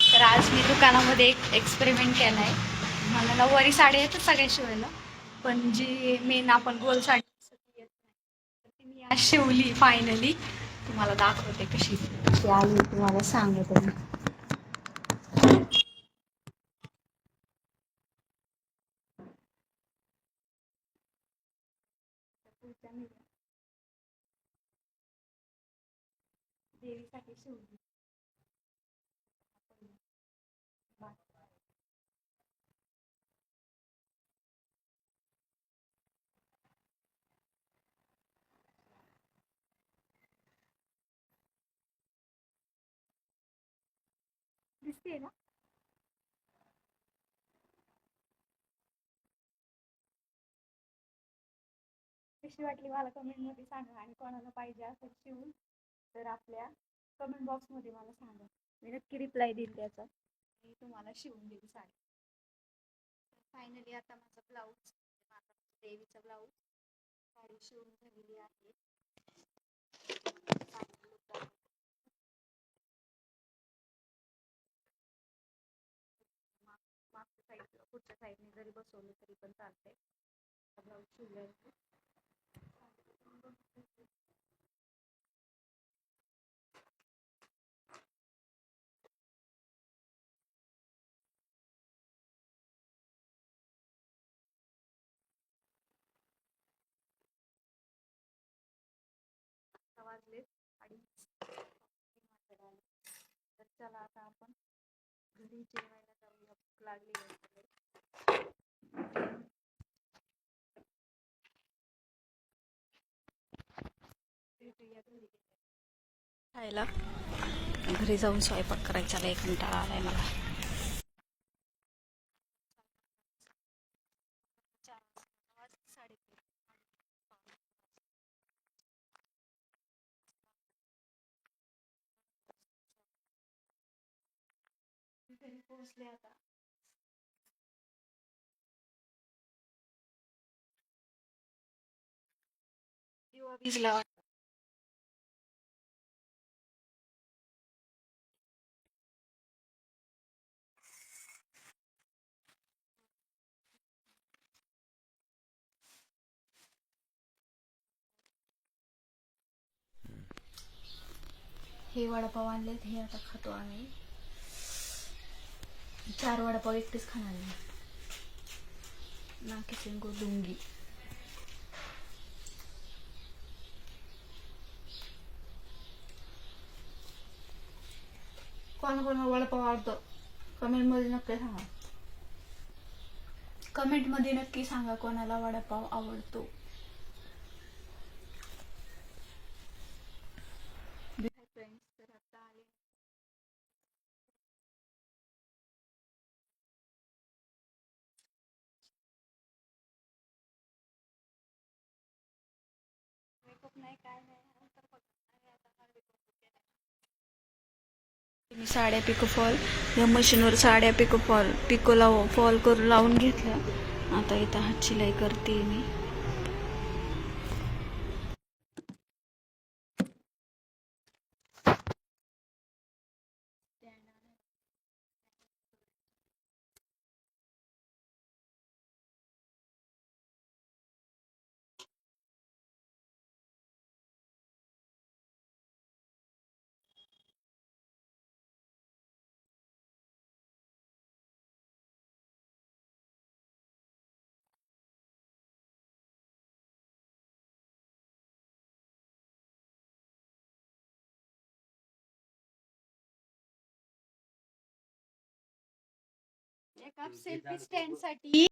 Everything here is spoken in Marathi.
तर आज मी दुकानामध्ये एक एक्सपेरिमेंट केला आहे मला नऊवारी साडी येतात सगळ्या शिवायला पण जी मेन आपण गोल साडी ती येत नाही. ती मी आज शिवली फायनली तुम्हाला दाखवते कशी. कशी आली तुम्हाला सांगते. देवीसाठी शिवली. दिसते ना. कशी वाटली मला कमेंटमध्ये सांगा आणि कोणाला पाहिजे असेल शिवून तर आपल्या कमेंट बॉक्समध्ये मला सांगा. मी नक्की रिप्लाय देईल त्याचा. मी तुम्हाला शिवून देईल साडी. फायनली आता माझा ब्लाऊज माझा देवीचा ब्लाऊज साडी शिवून झालेली आहे. पुढच्या साईडने जरी बसवलं तरी पण चालतंय. ब्लाऊज शिवलाय. आता वाजले अडीच तर चला आता आपण घरी जेवायला जाऊया भूक लागली आहे खायला. घरी जाऊन स्वयंपाक करायचा एक कंटाळा आलाय मला. पोहोचले आता दिवा भिजला वाटतं हे वडापाव आणलेत हे आता खातो आम्ही. चार वडापाव एकटेच खाणार नाही ना किचन गो दुंगी कोणा कोणा वडापाव आवडतो? कमेंटमध्ये नक्की सांगा. कमेंटमध्ये नक्की सांगा कोणाला वडापाव आवडतो फ्रेंड्स तर आता आले मेकअप नाही काय नाही नंतर बघा आणि आता हा makeup केलाय. मी साड्या पिको फॉल या मशीनवर साड्या पिको फॉल पिको लाव फॉल करून लावून घेतल्या. आता इथं हात शिलाई करते मी. एका सेल्फी स्टँडसाठी